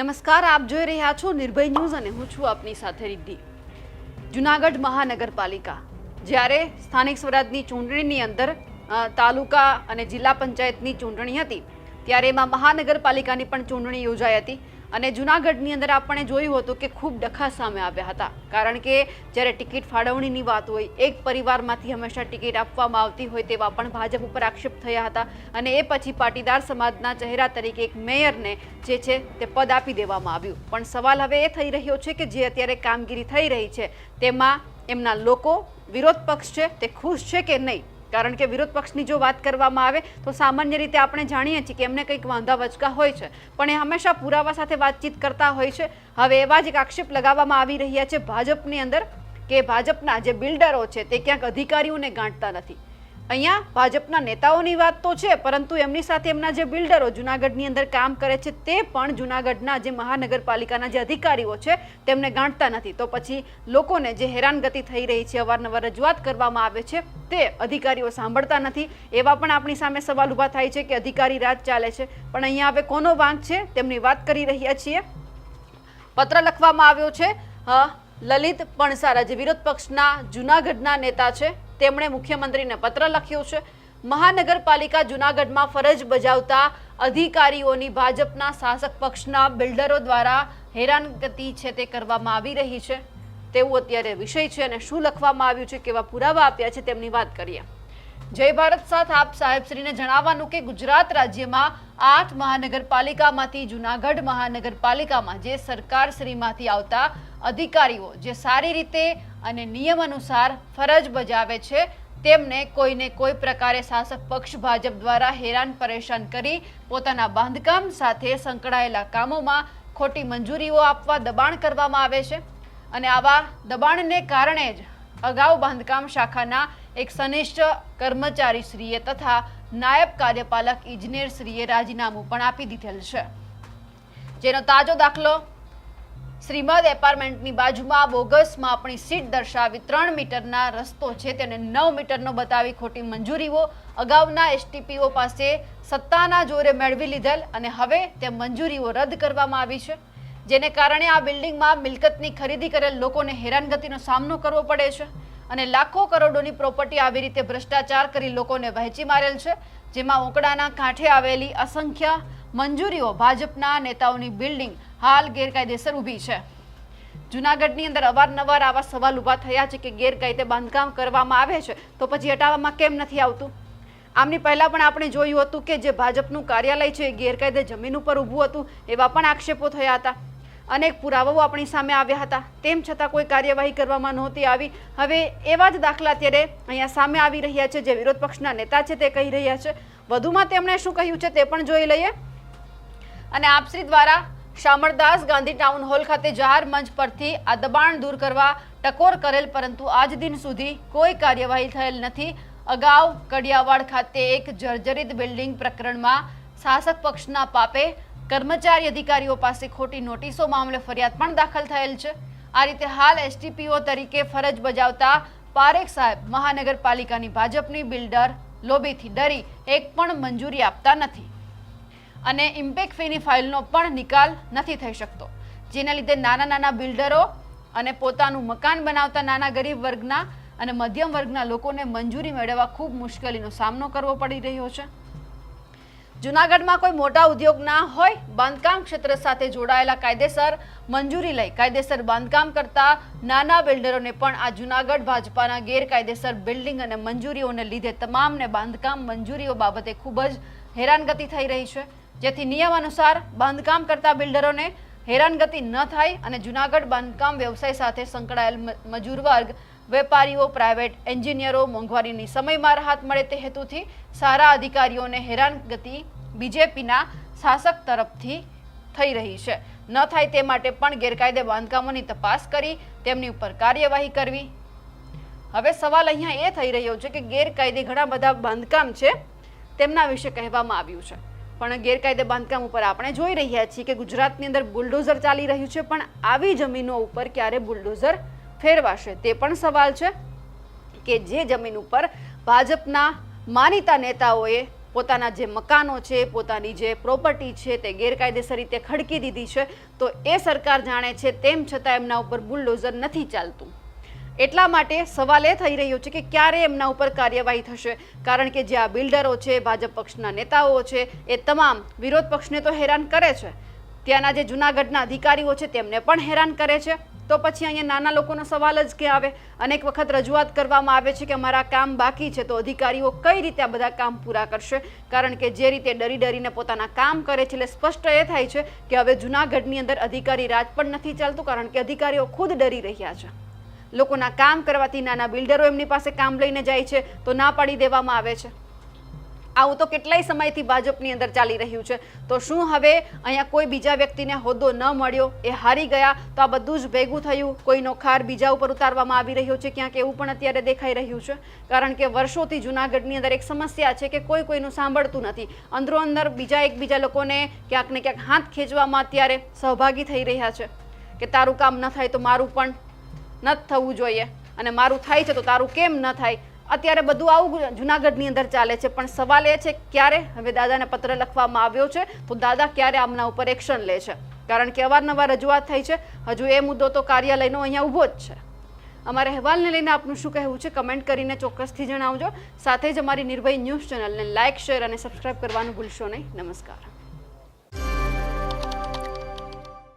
નમસ્કાર, આપ જોઈ રહ્યા છો નિર્ભય ન્યૂઝ અને હું છું આપની સાથે રિદ્ધિ. જુનાગઢ મહાનગરપાલિકા. જ્યારે સ્થાનિક સ્વરાજની ચૂંટણીની અંદર તાલુકા અને જિલ્લા પંચાયતની ચૂંટણી હતી, ત્યારે એમાં મહાનગરપાલિકાની પણ ચૂંટણી યોજાઈ હતી. અને જુનાગઢની અંદર આપણે જોયું હતું કે ખૂબ ડખા સામે આવ્યા હતા. કારણ કે જ્યારે ટિકિટ ફાળવણીની વાત હોય, એક પરિવારમાંથી હંમેશા ટિકિટ આપવામાં આવતી હોય તેવા પણ ભાજપ ઉપર આક્ષેપ થયા હતા. અને એ પછી પાટીદાર સમાજના ચહેરા તરીકે એક મેયરને જે છે તે પદ આપી દેવામાં આવ્યું. પણ સવાલ હવે એ થઈ રહ્યો છે કે જે અત્યારે કામગીરી થઈ રહી છે, તેમાં એમના લોકો વિરોધ પક્ષ છે, તે ખુશ છે કે નહીં? કારણ કે વિરોધ પક્ષની જો વાત કરવામાં આવે તો સામાન્ય રીતે આપણે જાણીએ છીએ કે એમને કંઈક વાંધા વચકા હોય છે. પણ એ હંમેશા પુરાવા સાથે વાતચીત કરતા હોય છે. હવે એવા જ એક આક્ષેપ લગાવવામાં આવી રહ્યા છે ભાજપની અંદર કે ભાજપના જે બિલ્ડરો છે તે ક્યાંક અધિકારીઓને ગાંઠતા નથી. અહીંયા ભાજપના નેતાઓની વાત તો છે, પરંતુ એમની સાથે એમના જે બિલ્ડરો જુનાગઢની અંદર કામ કરે છે, તે પણ જુનાગઢના જે મહાનગરપાલિકાના જે અધિકારીઓ છે, તેમને ગાંઠતા નથી. તો પછી લોકોને જે હેરાનગતિ થઈ રહી છે, અવારનવાર રજૂઆત કરવામાં આવે છે, તે અધિકારીઓ સાંભળતા નથી. એવા પણ આપણી સામે સવાલ ઊભા થાય છે કે અધિકારી રાજ ચાલે છે. પણ અહીંયા હવે કોનો વાંક છે, તેમની વાત કરી રહ્યા છીએ. પત્ર લખવામાં આવ્યો છે લલિત પણસારા જે વિરોધ પક્ષના જુનાગઢના નેતા છે તેમણે મુખ્યમંત્રીને પત્ર લખ્યો છે. મહાનગરપાલિકા જુનાગઢમાં ફરજ બજાવતા અધિકારીઓની ભાજપના શાસક પક્ષના બિલ્ડરો દ્વારા હેરાનગતિ છે તે કરવામાં આવી રહી છે. તેવું અત્યારે વિષય છે અને શું લખવામાં આવ્યું છે, કેવા પુરાવા આપ્યા છે તેમની વાત કરીએ. જય ભારત સાથ આપ સાહેબશ્રીને જણાવવાનું કે ગુજરાત રાજ્યમાં આઠ મહાનગરપાલિકામાંથી જુનાગઢ મહાનગરપાલિકામાં જે સરકારશ્રીમાંથી આવતા અધિકારીઓ, જે સારી રીતે અને નિયમ અનુસાર ફરજ બજાવે છે. તેમને કોઈને કોઈ પ્રકારે શાસક પક્ષ ભાજપ દ્વારા હેરાન પરેશાન કરી પોતાના બાંધકામ સાથે સંકળાયેલા કામોમાં ખોટી મંજૂરીઓ આપવા દબાણ કરવામાં આવે છે. અને આવા દબાણને કારણે જ અગાઉ બાંધકામ શાખાના એક સનિષ્ઠ કર્મચારીશ્રીએ તથા નાયબ કાર્યપાલક ઇજનેરશ્રીએ રાજીનામું પણ આપી દીધેલ છે. જેનો તાજો દાખલો શ્રીમદ એપાર્ટમેન્ટની બાજુમાં બોગસ માપણી સીટ દર્શાવી ત્રણ મીટરના રસ્તો છે તેને નવ મીટરનો બતાવી ખોટી મંજૂરીઓ. અગાઉના એસટીપીઓ પાસે સત્તાના જોરે મેળવી લીધેલ અને હવે તે મંજૂરીઓ રદ કરવામાં આવી છે. જેને કારણે આ બિલ્ડિંગમાં મિલકતની ખરીદી કરેલ લોકોને હેરાનગતિનો સામનો કરવો પડે છે અને લાખો કરોડોની પ્રોપર્ટી આવી રીતે ભ્રષ્ટાચાર કરી લોકોને વહેંચી મારેલ છે. જેમાં ઓકડાના કાંઠે આવેલી અસંખ્ય મંજૂરીઓ ભાજપના નેતાઓની બિલ્ડિંગ હાલ ગેરકાયદેસર ઊભી છે. જુનાગઢની અંદર અવારનવાર આવા સવાલ ઊભા થયા છે કે ગેરકાયદે બાંધકામ કરવામાં આવે છે, તો પછી હટાવવામાં કેમ નથી આવતું? આમની પહેલા પણ આપણે જોયું હતું કે જે ભાજપનું કાર્યાલય છે એ ગેરકાયદે જમીન ઉપર ઊભું હતું, એવા પણ આક્ષેપો થયા હતા. અનેક પુરાવાઓ આપણી સામે આવ્યા હતા. તેમ છતાં કોઈ કાર્યવાહી કરવામાં નહોતી આવી. હવે એવા જ દાખલા અત્યારે અહીંયા સામે આવી રહ્યા છે, જે વિરોધ પક્ષના નેતા છે તે કહી રહ્યા છે. વધુમાં તેમણે શું કહ્યું છે તે પણ જોઈ લઈએ. અને આપશ્રી દ્વારા શામળદાસ ગાંધી ટાઉન હોલ ખાતે જાહેર મંચ પરથી આ દબાણ દૂર કરવા ટકોર કરેલ, પરંતુ આજ દિન સુધી કોઈ કાર્યવાહી થયેલ નથી. અગાઉ કડિયાવાડ ખાતે એક જર્જરિત બિલ્ડિંગ પ્રકરણમાં શાસક પક્ષના પાપે કર્મચારી અધિકારીઓ પાસે ખોટી નોટિસો મામલે ફરિયાદ પણ દાખલ થયેલ છે. આ રીતે હાલ એસટીપીઓ તરીકે ફરજ બજાવતા પારેખ સાહેબ મહાનગરપાલિકાની ભાજપની બિલ્ડર લોબીથી ડરી, એક પણ મંજૂરી આપતા નથી. અને ઇમ્પેક્ટ ફીની ફાઇલનો પણ નિકાલ નથી થઈ શકતો. જેના લીધે નાના નાના બિલ્ડરો અને પોતાનું મકાન બનાવતા નાના ગરીબ વર્ગના અને મધ્યમ વર્ગના લોકોને મંજૂરી મેળવવા ખૂબ મુશ્કેલીનો સામનો કરવો પડી રહ્યો છે. જુનાગઢમાં કોઈ મોટા ઉદ્યોગ ના હોય, બાંધકામ ક્ષેત્ર સાથે જોડાયેલા કાયદેસર મંજૂરી લઈ કાયદેસર બાંધકામ કરતા નાના બિલ્ડરોને પણ આ જુનાગઢ ભાજપાના ગેરકાયદેસર બિલ્ડિંગ અને મંજૂરીઓને લીધે તમામને બાંધકામ મંજૂરીઓ બાબતે ખૂબ જ હેરાનગતિ થઈ રહી છે. જેથી નિયમ અનુસાર બાંધકામ કરતા બિલ્ડરોને હેરાનગતિ ન થાય અને જુનાગઢ બાંધકામ વ્યવસાય સાથે સંકળાયેલ મજૂર વર્ગ, વેપારીઓ, પ્રાઇવેટ એન્જિનિયરો મોંઘવારીની સમયમાં રાહત મળે તે હેતુથી સારા અધિકારીઓને હેરાનગતિ બીજેપીના શાસક તરફથી થઈ રહી છે. ન થાય તે માટે પણ ગેરકાયદે બાંધકામોની તપાસ કરી, તેમની ઉપર કાર્યવાહી કરવી. હવે સવાલ અહીંયા એ થઈ રહ્યો છે કે ગેરકાયદે ઘણા બધા બાંધકામ છે, તેમના વિશે કહેવામાં આવ્યું છે. પણ ગેરકાયદે બાંધકામ ઉપર આપણે જોઈ રહ્યા છીએ કે ગુજરાતની અંદર બુલડોઝર ચાલી રહ્યું છે, પણ આવી જમીનો ઉપર ક્યારે બુલડોઝર ફેરવાશે? તે પણ સવાલ છે કે જે જમીન ઉપર ભાજપના માનીતા નેતાઓએ પોતાના જે મકાનો છે, પોતાની જે પ્રોપર્ટી છે, તે ગેરકાયદેસર રીતે ખડકી દીધી છે. તો એ સરકાર જાણે છે, તેમ છતાં એમના ઉપર બુલડોઝર નથી ચાલતું. એટલા માટે સવાલ એ થઈ રહ્યો છે કે ક્યારે એમના ઉપર કાર્યવાહી થશે? કારણ કે જે આ બિલ્ડરો છે, ભાજપ પક્ષના નેતાઓ છે, એ તમામ વિરોધ પક્ષને તો હેરાન કરે છે. ત્યાંના જે જૂનાગઢના અધિકારીઓ છે, તેમને પણ હેરાન કરે છે. તો પછી અહીંયા નાના લોકોનો સવાલ જ કે આવે? અનેક વખત રજૂઆત કરવામાં આવે છે કે અમારા કામ બાકી છે, તો અધિકારીઓ કઈ રીતે આ બધા કામ પૂરા કરશે? કારણ કે જે રીતે ડરી ડરીને પોતાના કામ કરે છે, એટલે સ્પષ્ટ એ થાય છે કે હવે જૂનાગઢની અંદર અધિકારી રાજ પણ નથી ચાલતું, કારણ કે અધિકારીઓ ખુદ ડરી રહ્યા છે. લોકોના કામ કરવાથી નાના બિલ્ડરો એમની પાસે કામ લઈને જાય છે, તો ના પાડી દેવામાં આવે છે. આવું તો કેટલાય સમયથી ભાજપની અંદર ચાલી રહ્યું છે. તો શું હવે અહીંયા કોઈ બીજા વ્યક્તિને હોદ્દો ન મળ્યો, એ હારી ગયા, તો આ બધું જ ભેગું થયું. કોઈનો ખાર બીજા ઉપર ઉતારવામાં આવી રહ્યો છે, ક્યાંક એવું પણ અત્યારે દેખાઈ રહ્યું છે. કારણ કે વર્ષોથી જૂનાગઢની અંદર એક સમસ્યા છે કે કોઈ કોઈનું સાંભળતું નથી. અંદરો અંદર બીજા એકબીજા લોકોને ક્યાંક ને ક્યાંક હાથ ખેંચવામાં અત્યારે સહભાગી થઈ રહ્યા છે. કે તારું કામ ન થાય તો મારું પણ ન થવું જોઈએ. અને મારું થાય છે તો તારું કેમ ન થાય? અત્યારે બધું આવું જુનાગઢની અંદર ચાલે છે. પણ સવાલ એ છે, ક્યારે? હવે દાદાને પત્ર લખવામાં આવ્યો છે, તો દાદા ક્યારે આમના ઉપર એક્શન લે છે? કારણ કે અવારનવાર રજૂઆત થઈ છે, હજુ એ મુદ્દો તો કાર્યાલયનો અહીંયા ઊભો જ છે. અમારે અહેવાલને લઈને આપનું શું કહેવું છે, કમેન્ટ કરીને ચોક્કસથી જણાવજો. સાથે જ અમારી નિર્ભય ન્યૂઝ ચેનલને લાઇક શેર અને સબસ્ક્રાઇબ કરવાનું ભૂલશો નહીં. નમસ્કાર.